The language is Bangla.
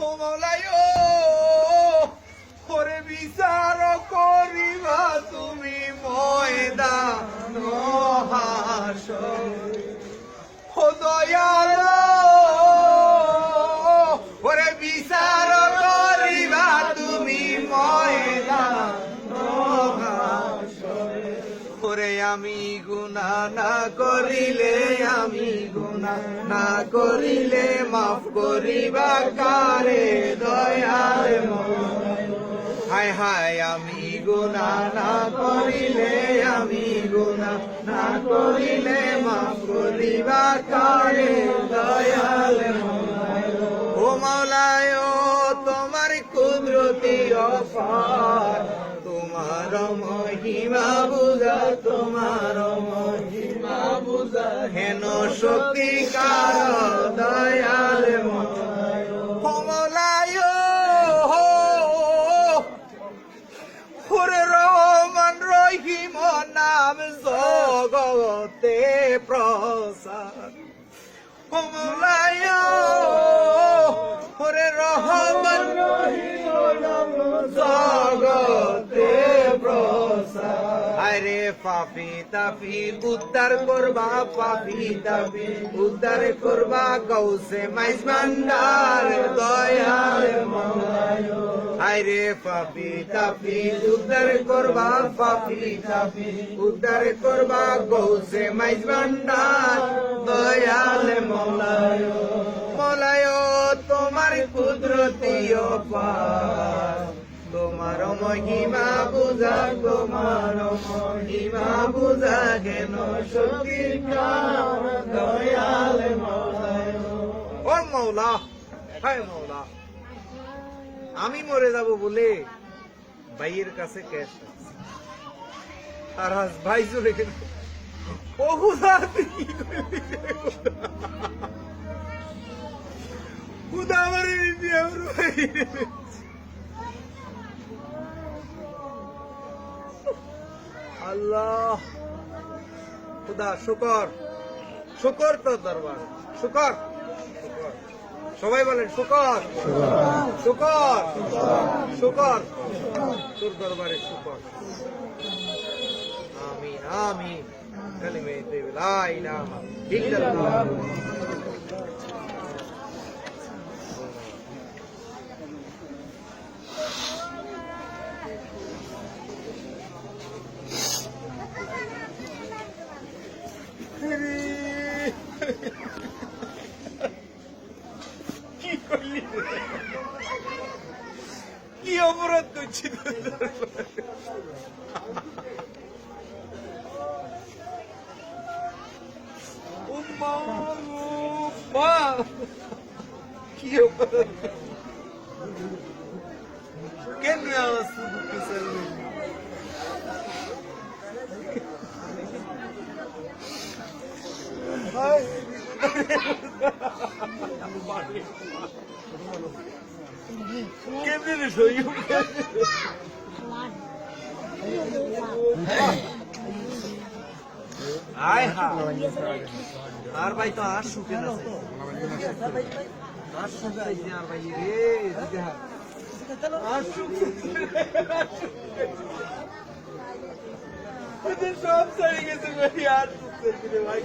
মৌলাই করে বিচার করিবা তুমি ময়দা হাসরে ও ওরে আমি গুনা না করিলে আমি গুনা না করিলে মাফ করিবা কারে দয়াল হায় হায় আমি গুনা না করিলে আমি গুনা না করিলে মাফ করিবা কারে দয়াল ও মাওলায় তোমার কুদরতি অফার। তোমার মহিমা বুঝা তোমার মহিমা বুঝা। হেন শক্তি কার দয়াল ও রহমান রহিম, নাম জগতে প্রসাদ। মৌলায় পাপি তাপি, উদ্ধার করবা পাপি তাপি, উদ্ধার করবা গৌসে মাইজ ভান্ডার, দয়াল আরে পাপি তাপি, উদ্ধার করবা পাপি তাপি, উদ্ধার করবা গৌসে মাইজ ভান্ডার, দয়াল মৌলায় মৌলায় তোমার কুদরতি পার তোমার মহিমা বুঝা তোমার মহিমা বুঝা কেন শক্তি দয়াল ও মৌলা, হায় মৌলা, আমি মরে যাব বলে ভাইয়ের কাছে ক্যাশ। আর আজ ভাই চলে গেল। ও আমার ভাই। আল্লাহ। খুদা, শুকর। শুকর তো দরবার। শুকর। সবাই বলেন, শুকর। শুকর। শুকর। তোর দরবারে শুকর। আমিন আমিন। কালিমে তৈবা লা ইল্লাল্লাহ। কি অপরাধ করছি তোর দরবারে? ও মা, ও মা। কি অপরাধ কেন আমার শুধু কিসের হায় কেমনে রে সই আয় হা। আর ভাই তো আর শুকে না আর শুকে আইছে আর ভাই রে দিদা আর শুকে এদের সব চলে গেছে ভাই আর শুকে ভাই